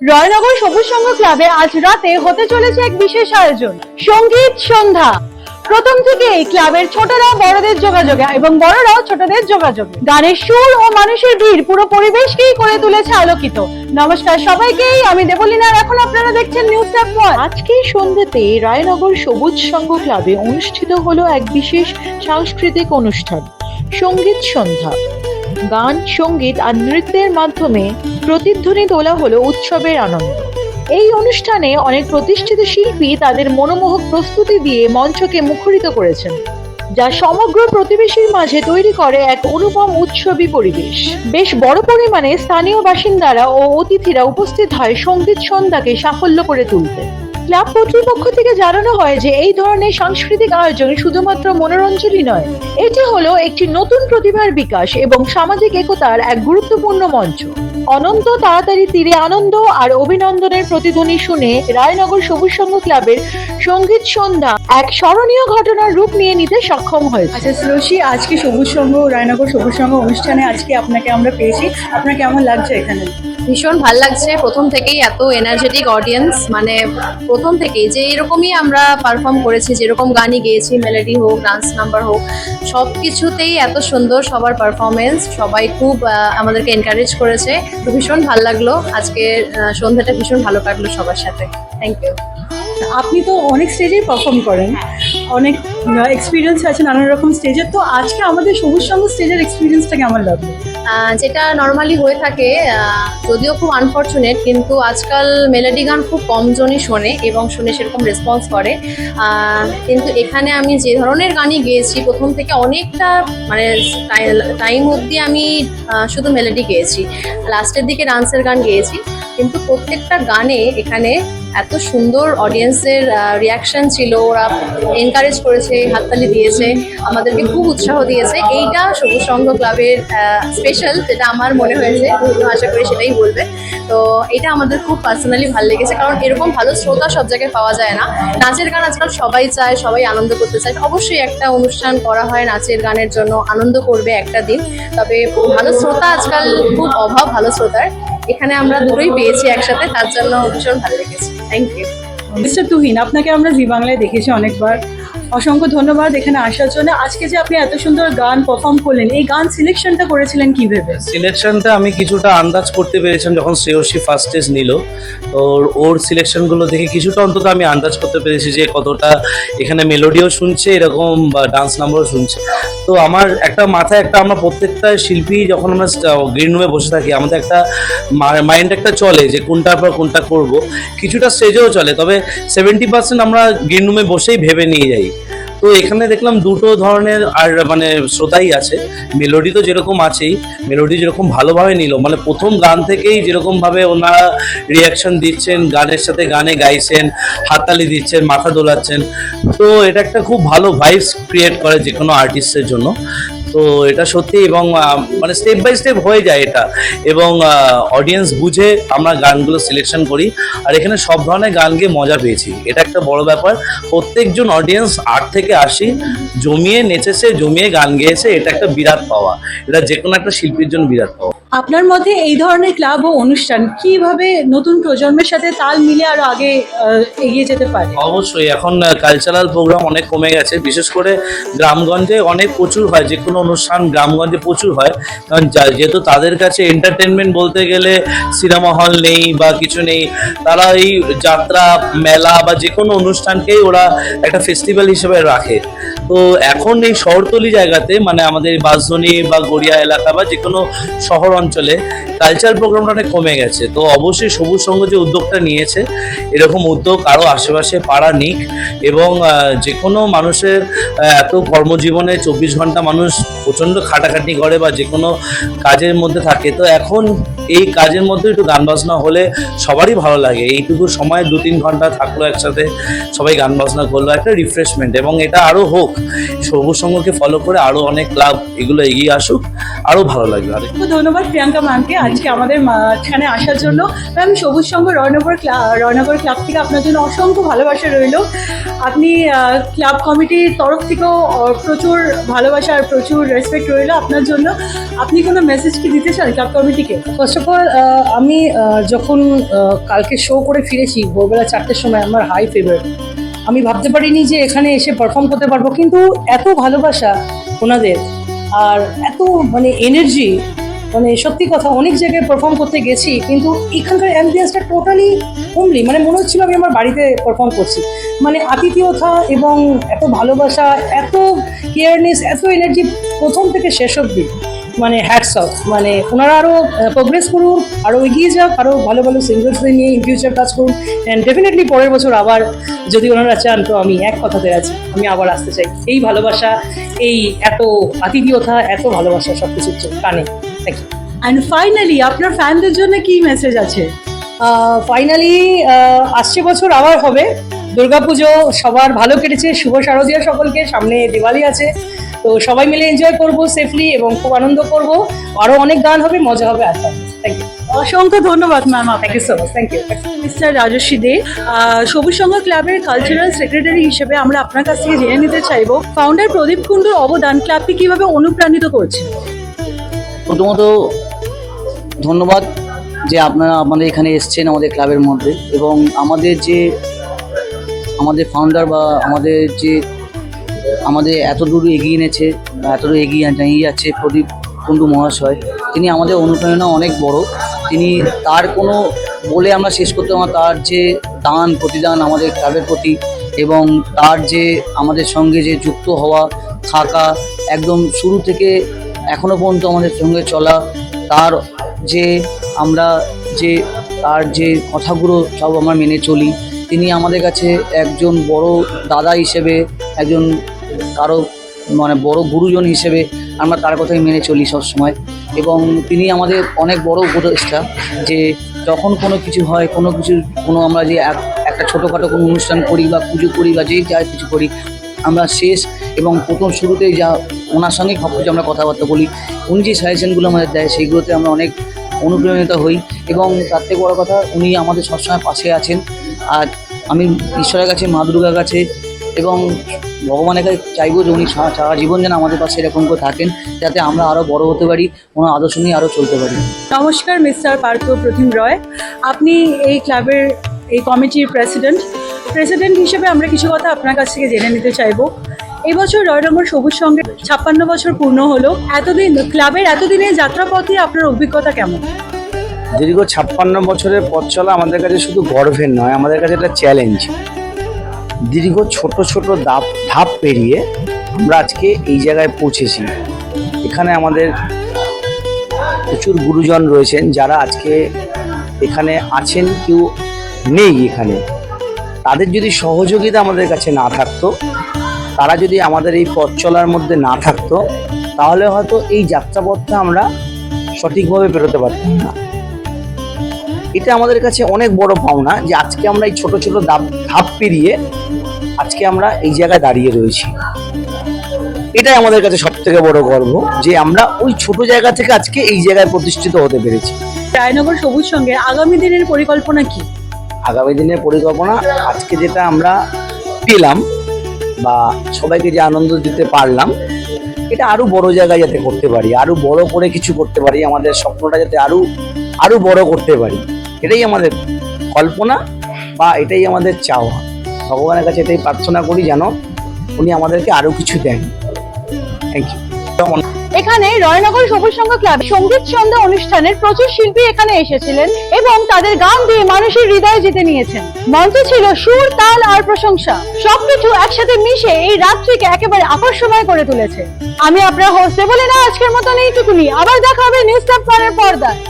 রয়নগর সবুজ সংঘ ক্লাবে আজ রাতে হতে চলেছে এক বিশেষ আয়োজন, সংগীত সন্ধ্যা। প্রথম থেকে এই ক্লাবের ছোটরা বড়দের যোগাযোগে এবং বড়রাও ছোটদের যোগাযোগে। গানের সুর ও মানুষের ভিড় পুরো পরিবেশকেই করে তুলেছে আলোকিত। নমস্কার সবাইকেই আমি দেবলীনার এখন আপনারা দেখছেন নিউজ ট্যাপ আজকের সন্ধ্যাতে রায়নগর সবুজ সংঘ ক্লাবে অনুষ্ঠিত হলো এক বিশেষ সাংস্কৃতিক অনুষ্ঠান, সংগীত সন্ধ্যা। গান, সংগীত আর নৃত্যের মাধ্যমে প্রতিধ্বনি তোলা হলো উৎসবের আনন্দ। এই অনুষ্ঠানে অনেক প্রতিষ্ঠিত শিল্পী তাদের মনোমোহক প্রস্তুতি দিয়ে মঞ্চকে মুখরিত করেছেন, যা সমগ্র প্রতিবেশীর মাঝে তৈরি করে এক অনুপম উৎসবী পরিবেশ। বেশ বড় পরিমাণে স্থানীয় বাসিন্দারা ও অতিথিরা উপস্থিত হয় সংগীত সন্ধ্যাকে সাফল্য করে তুলতে। ক্লাব কর্তৃপক্ষ থেকে জানানো হয় যে এই ধরনের সাংস্কৃতিক আয়োজন শুধুমাত্র মনোরঞ্জনই নয়, এটি হলো একটি নতুন প্রতিভার বিকাশ এবং সামাজিক একতার এক গুরুত্বপূর্ণ মঞ্চ। অনন্ত তাড়াতাড়ি তীরে আনন্দ আর অভিনন্দনের প্রতিধ্বনি শুনে রায়নগর সবুজ সংঘ ক্লাবের সংগীত সন্ধ্যা এক স্মরণীয় ঘটনার রূপ নিয়ে নিতে সক্ষম হয়েছে। আচ্ছা শ্রোষী আজকে সবুজ সংঘ রায়নগর সবুজ সংঘ অনুষ্ঠানে আজকে আপনাকে আমরা পেয়েছি। আপনার কেমন লাগছে এখানে? ভীষণ ভালো লাগছে। প্রথম থেকেই এত এনার্জেটিক অডিয়েন্স মানে প্রথম থেকেই যে এরকমই আমরা পারফর্ম করেছি, যেরকম গানই গেয়েছি মেলোডি হোক ডান্স নাম্বার হোক সব কিছুতেই এত সুন্দর সবার পারফরমেন্স সবাই খুব আমাদেরকে এনকারেজ করেছে। তো ভীষণ ভালো লাগল। আজকে সন্ধ্যাটা ভীষণ ভালো কাটলো সবার সাথে। থ্যাংক ইউ আপনি তো অনেক স্টেজেই পারফর্ম করেন। অনেক এক্সপিরিয়েন্স আছে নানান রকম স্টেজের তো আজকে আমাদের সবুজ সংঘ স্টেজের এক্সপিরিয়েন্সটা কেমন লাগল যেটা নর্মালি হয়ে থাকে যদিও খুব আনফর্চুনেট কিন্তু আজকাল মেলোডি গান খুব কম জনই শোনে এবং শুনে সেরকম রেসপন্স করে। কিন্তু এখানে আমি যে ধরনের গানই গেয়েছি, প্রথম থেকে অনেকটা মানে টাইম অবধি আমি শুধু মেলোডি গেয়েছি। লাস্টের দিকে ডান্সের গান গেয়েছি। কিন্তু প্রত্যেকটা গানে এখানে এত সুন্দর অডিয়েন্সের রিয়াকশন ছিল। ওরা এনকারেজ করেছে, হাততালি দিয়েছে, আমাদেরকে খুব উৎসাহ দিয়েছে। এইটা সবুজ সংঘ ক্লাবের স্পেশাল যেটা আমার মনে হয়েছে। আশা করি সেটাই বলবে। তো এটা আমাদের খুব পার্সোনালি ভালো লেগেছে, কারণ এরকম ভালো শ্রোতা সব জায়গায় পাওয়া যায় না। নাচের গান আজকাল সবাই চায়, সবাই আনন্দ করতে চায়। অবশ্যই একটা অনুষ্ঠান করা হয় নাচের গানের জন্য, আনন্দ করবে একটা দিন। তবে ভালো শ্রোতা আজকাল খুব অভাব, ভালো শ্রোতার। এখানে আমরা দুটোই পেয়েছি একসাথে, তার জন্য ভীষণ ভালো লেগেছে। থ্যাংক ইউ মিস্টার তুহিন, আপনাকে আমরা জি বাংলায় দেখেছি অনেকবার। অসংখ্য ধন্যবাদ এখানে আসার জন্য। আজকে যে আপনি এত সুন্দর গান পারফর্ম করলেন, এই গান সিলেকশনটা করেছিলেন কি ভেবে সিলেকশনটা আমি কিছুটা আন্দাজ করতে পেরেছিলাম যখন শ্রেয়সী ফার্স্ট স্টেজ নিল। ওর- ওর সিলেকশনগুলো দেখে কিছুটা অন্তত আমি আন্দাজ করতে পেরেছি যে কতটা এখানে মেলোডিও শুনছে, এরকম ডান্স নাম্বারও শুনছে। তো আমার একটা মাথায় একটা আমরা প্রত্যেকটা শিল্পী যখন আমরা গ্রিন রুমে বসে থাকি, আমাদের একটা মাইন্ড একটা চলে যে কোনটার পর কোনটা করব। কিছুটা স্টেজেও চলে, তবে সেভেন্টি পার্সেন্ট আমরা গ্রিন রুমে বসেই ভেবে নিয়ে যাই। তো এখানে দেখলাম দুটো ধরনের আর মানে শ্রোতাই আছে। মেলোডি তো যেরকম আছেই মেলোডি যেরকম ভালোভাবে নিল মানে প্রথম গান থেকেই যেরকমভাবে ওনারা রিয়াকশন দিচ্ছেন, গানের সাথে গানে গাইছেন, হাততালি দিচ্ছেন, মাথা দোলাচ্ছেন। তো এটা একটা খুব ভালো ভাইবস ক্রিয়েট করে যে কোনো আর্টিস্টের জন্য। তো এটা সত্যি এবং মানে স্টেপ বাই স্টেপ হয়ে যায় এটা। এবং অডিয়েন্স বুঝে আমরা গানগুলো সিলেকশন করি। আর এখানে সব ধরনের গানকে মজা পেয়েছি। এটা একটা বড় ব্যাপার। প্রত্যেকজন অডিয়েন্স আট থেকে আশি জমিয়ে নেচেছে, জমিয়ে গান গেয়েছে। এটা একটা বিরাট পাওয়া। এটা যে কোনো একটা শিল্পীর জন্য বিরাট পাওয়া। আপনার মধ্যে এই ধরনের ক্লাব ও অনুষ্ঠান কীভাবে নতুন প্রজন্মের সাথে তাল মিলে আরও আগে এগিয়ে যেতে পারে? অবশ্যই, এখন কালচারাল প্রোগ্রাম অনেক কমে গেছে। বিশেষ করে গ্রামগঞ্জে অনেক প্রচুর হয়, যে কোনো অনুষ্ঠান গ্রামগঞ্জে প্রচুর হয়। কারণ যেহেতু তাদের কাছে এন্টারটেনমেন্ট বলতে গেলে সিনেমা হল নেই বা কিছু নেই, তারা এই যাত্রা, মেলা বা যে কোনো অনুষ্ঠানকেই ওরা একটা ফেস্টিভ্যাল হিসেবে রাখে। তো এখন এই শহরতলি জায়গাতে মানে আমাদের বাসধনী বা গড়িয়া এলাকা বা যে কোনো শহর অঞ্চলে কালচার প্রোগ্রামটা অনেক কমে গেছে। তো অবশ্যই সবুজ সংঘ যে উদ্যোগটা নিয়েছে, এরকম উদ্যোগ আরও আশেপাশে পাড়া নিক এবং যে কোনো মানুষের এত কর্মজীবনে চব্বিশ ঘণ্টা মানুষ প্রচণ্ড খাটাখাটি করে বা যে কোনো কাজের মধ্যে থাকে, তো এখন এই কাজের মধ্যে একটু গান বাজনা হলে সবারই ভালো লাগে। এইটুকু সময় দু তিন ঘণ্টা থাকল একসাথে সবাই গান বাজনা করল, একটা রিফ্রেশমেন্ট এবং এটা আরও হোক, সবুজ সংঘকে ফলো করে আরও অনেক ক্লাব এগুলো এগিয়ে আসুক আরও ভালো লাগবে। আর ধন্যবাদ। প্রিয়াঙ্কা ম্যামকে আজকে আমাদের মাঝখানে আসার জন্য। ম্যাম সবুজ সংঘ রয়নগর রয়নগর ক্লাব থেকে আপনার জন্য অসংখ্য ভালোবাসা রইল। আপনি ক্লাব কমিটির তরফ থেকেও প্রচুর ভালোবাসা আর প্রচুর রেসপেক্ট রইল আপনার জন্য। আপনি কোনো মেসেজ কি দিতে চান ক্লাব কমিটিকে? ফার্স্ট অফ অল আমি যখন কালকে শো করে ফিরেছি, ভোরবেলা চারটের সময় আমার হাই ফেভারিট আমি ভাবতে পারিনি যে এখানে এসে পারফর্ম করতে পারব, কিন্তু এত ভালোবাসা ওনাদের, আর এত মানে এনার্জি মানে সত্যি কথা, অনেক জায়গায় পারফর্ম করতে গেছি, কিন্তু এখানকার অ্যাম্বিয়েন্সটা টোটালি হোমলি মানে মনে হচ্ছিল আমি আমার বাড়িতে পারফর্ম করছি। মানে আতিথেয়তা এবং এত ভালোবাসা, এত কেয়ারনেস এত এনার্জি প্রথম থেকে শেষ অবধি। মানে হ্যাটস অফ মানে ওনারা আরও প্রোগ্রেস করুন আরও এগিয়ে যাক আরও ভালো ভালো সিঙ্গার্সদের নিয়ে ইন ফিউচার কাজ করুন। অ্যান্ড ডেফিনেটলি পরের বছর আবার যদি ওনারা চান, তো আমি এক কথাতে আছি আমি আবার আসতে চাই। এই ভালোবাসা, এই এত আতিথেয়তা, এত ভালোবাসা সব কিছুর কানে। থ্যাংক ইউ অ্যান্ড ফাইনালি আপনার ফ্যানদের জন্য কি মেসেজ আছে? ফাইনালি আসছে বছর আবার হবে। দুর্গাপুজো সবার ভালো কেটেছে শুভ শারদীয়া সকলকে সামনে দিওয়ালি আছে। তো সবাই মিলে এনজয় করব সেফলি এবং খুব আনন্দ করব। আরও অনেক গান হবে মজা হবে থ্যাংক ইউ অসংখ্য ধন্যবাদ ma'am thank you so much thank you mister Rajasvi Dey Sabuj Sangha ক্লাবের কালচারাল সেক্রেটারি হিসেবে আমরা আপনার কাছ থেকে জেনে নিতে চাইব। ফাউন্ডার প্রদীপ কুণ্ডুর অবদান ক্লাবকে কীভাবে অনুপ্রাণিত করছে? প্রথমত ধন্যবাদ যে আপনারা আমাদের এখানে এসছেন আমাদের ক্লাবের মধ্যে এবং আমাদের যে আমাদের ফাউন্ডার বা আমাদের যে আমাদের এত দূর এগিয়ে এনেছে বা এত দূর এগিয়ে নিয়ে যাচ্ছে প্রদীপ কুণ্ডু মহাশয় তিনি আমাদের অনুপ্রেরণা অনেক বড়। তিনি তার কোনো বলে আমরা শেষ করতে পারব না, তার যে দান প্রতিদান আমাদের ক্লাবের প্রতি এবং তার যে আমাদের সঙ্গে যে যুক্ত হওয়া থাকা একদম শুরু থেকে এখনও পর্যন্ত আমাদের সঙ্গে চলা, তার যে আমরা যে, তার যে কথাগুলো সব আমরা মেনে চলি, তিনি আমাদের কাছে একজন বড় দাদা হিসেবে, একজন কারও মানে বড় গুরুজন হিসেবে আমরা তার কথাই মেনে চলি সবসময়। এবং তিনি আমাদের অনেক বড় উপদেষ্টা যে, যখন কোনো কিছু হয়, কোনো কিছু কোনো আমরা যে এক- একটা ছোটোখাটো কোনো অনুষ্ঠান করি বা পুজো করি বা যেই যা কিছু করি আমরা শেষ এবং প্রথম শুরুতেই যা ওনার সঙ্গে সব কিছু আমরা কথাবার্তা বলি, উনি যে সাজেশনগুলো আমাদের দেয়, সেইগুলোতে আমরা অনেক অনুপ্রাণিত হই এবং তার থেকে বড় কথা, উনি আমাদের সবসময় পাশে আছেন। আর আমি ঈশ্বরের কাছে, মা দুর্গার কাছে এবং ভগবানের কাছে চাইব যে উনি সারা সারা জীবন যেন আমাদের পাশে এরকম করে থাকেন, যাতে আমরা আরও বড় হতে পারি ওনার আদর্শ নিয়ে আরও চলতে পারি। নমস্কার, মিস্টার পার্থ প্রতিম রয়। আপনি এই ক্লাবের, এই কমিটির প্রেসিডেন্ট প্রেসিডেন্ট হিসেবে আমরা কিছু কথা আপনার কাছ থেকে জেনে নিতে চাইব। এবছর রয়নগর সবুজ সঙ্গে ছাপ্পান্ন বছর পূর্ণ হলো। এতদিন ক্লাবের এতদিনের যাত্রাপথে আপনার অভিজ্ঞতা কেমন? দীর্ঘ ছাপ্পান্ন বছরের পথ চলা আমাদের কাছে শুধু গর্বের নয়, আমাদের কাছে একটা চ্যালেঞ্জ দীর্ঘ ছোট ছোট ধাপ ধাপ পেরিয়ে আমরা আজকে এই জায়গায় পৌঁছেছি। এখানে আমাদের প্রচুর গুরুজন রয়েছেন যারা আজকে এখানে আছেন, কেউ নেই এখানে। তাদের যদি সহযোগিতা আমাদের কাছে না থাকতো, তারা যদি আমাদের এই পথ চলার মধ্যে না থাকতো, তাহলে হয়তো এই যাত্রাপথটা আমরা সঠিকভাবে পেরোতে পারতাম না। এটা আমাদের কাছে অনেক বড় পাওনা যে আজকে আমরা এই ছোট ছোট ধাপ ধাপ পেরিয়ে আজকে আমরা এই জায়গায় দাঁড়িয়ে রয়েছি। এটাই আমাদের কাছে সব থেকে বড় গর্ব যে আমরা ওই ছোট জায়গা থেকে আজকে এই জায়গায় প্রতিষ্ঠিত হতে পেরেছি। রায়নগর সবুজ সঙ্গে আগামী দিনের পরিকল্পনা কি? আগামী দিনের পরিকল্পনা, আজকে যেটা আমরা পেলাম বা সবাইকে যে আনন্দ দিতে পারলাম, এটা আরও বড় জায়গায় যাতে করতে পারি আরও বড় করে কিছু করতে পারি, আমাদের স্বপ্নটা যাতে আরও আরও বড় করতে পারি, এটাই আমাদের কল্পনা বা এটাই আমাদের চাওয়া। ভগবানের কাছে এটাই প্রার্থনা করি যেন উনি আমাদেরকে আরও কিছু দেন। থ্যাংক ইউ এখানে রয়নগর সবুজ সংঘ ক্লাব সংগীত সন্ধ্যা অনুষ্ঠানের প্রচুর শিল্পী এখানে এসেছিলেন এবং তাদের গান দিয়ে মানুষের হৃদয় জিতে নিয়েছেন। মঞ্চে ছিল সুর, তাল আর প্রশংসা। সবকিছু একসাথে মিশে এই রাত্রিকে একেবারে আকর্ষণীয় করে তুলেছে। আমি আপনার হোস্টে বলে না, আজকের মতন এইটুকুনি আবার দেখা হবে নিউজ পরের পর্দায়।